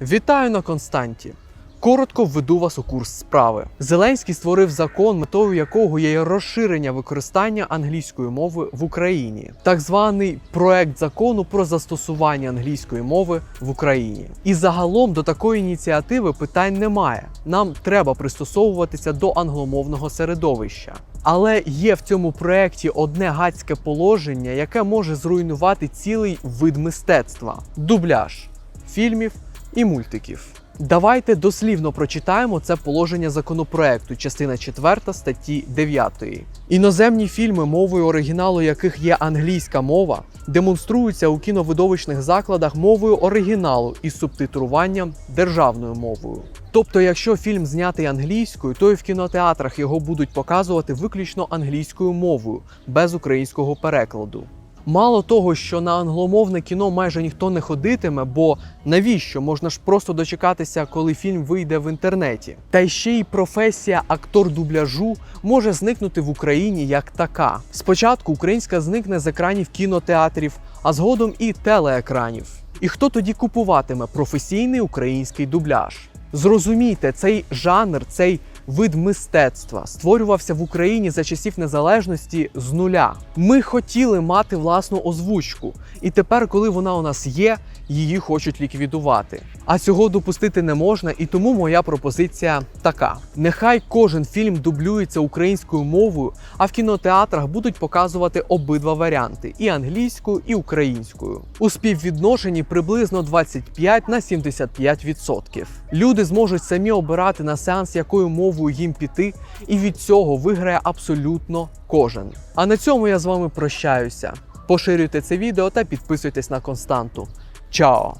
Вітаю на Константі. Коротко введу вас у курс справи. Зеленський створив закон, метою якого є розширення використання англійської мови в Україні, так званий проект закону про застосування англійської мови в Україні. І загалом до такої ініціативи питань немає. Нам треба пристосовуватися до англомовного середовища. Але є в цьому проєкті одне гадське положення, яке може зруйнувати цілий вид мистецтва дубляж фільмів і мультиків. Давайте дослівно прочитаємо це положення законопроекту, частина 4 статті 9. Іноземні фільми, мовою оригіналу яких є англійська мова, демонструються у кіновидовищних закладах мовою оригіналу із субтитруванням державною мовою. Тобто, якщо фільм знятий англійською, то і в кінотеатрах його будуть показувати виключно англійською мовою, без українського перекладу. Мало того, що на англомовне кіно майже ніхто не ходитиме, бо навіщо можна ж просто дочекатися, коли фільм вийде в інтернеті. Та ще й професія актор дубляжу може зникнути в Україні як така. Спочатку українська зникне з екранів кінотеатрів, а згодом і телеекранів. І хто тоді купуватиме професійний український дубляж? Зрозумійте, цей жанр, цей вид мистецтва створювався в Україні за часів незалежності з нуля. Ми хотіли мати власну озвучку, і тепер, коли вона у нас є, її хочуть ліквідувати. А цього допустити не можна, і тому моя пропозиція така: нехай кожен фільм дублюється українською мовою, а в кінотеатрах будуть показувати обидва варіанти: і англійською, і українською. У співвідношенні приблизно 25 на 75%. Люди зможуть самі обирати на сеанс, якою мовою їм піти, і від цього виграє абсолютно кожен. А на цьому я з вами прощаюся. Поширюйте це відео та підписуйтесь на константу. Чао!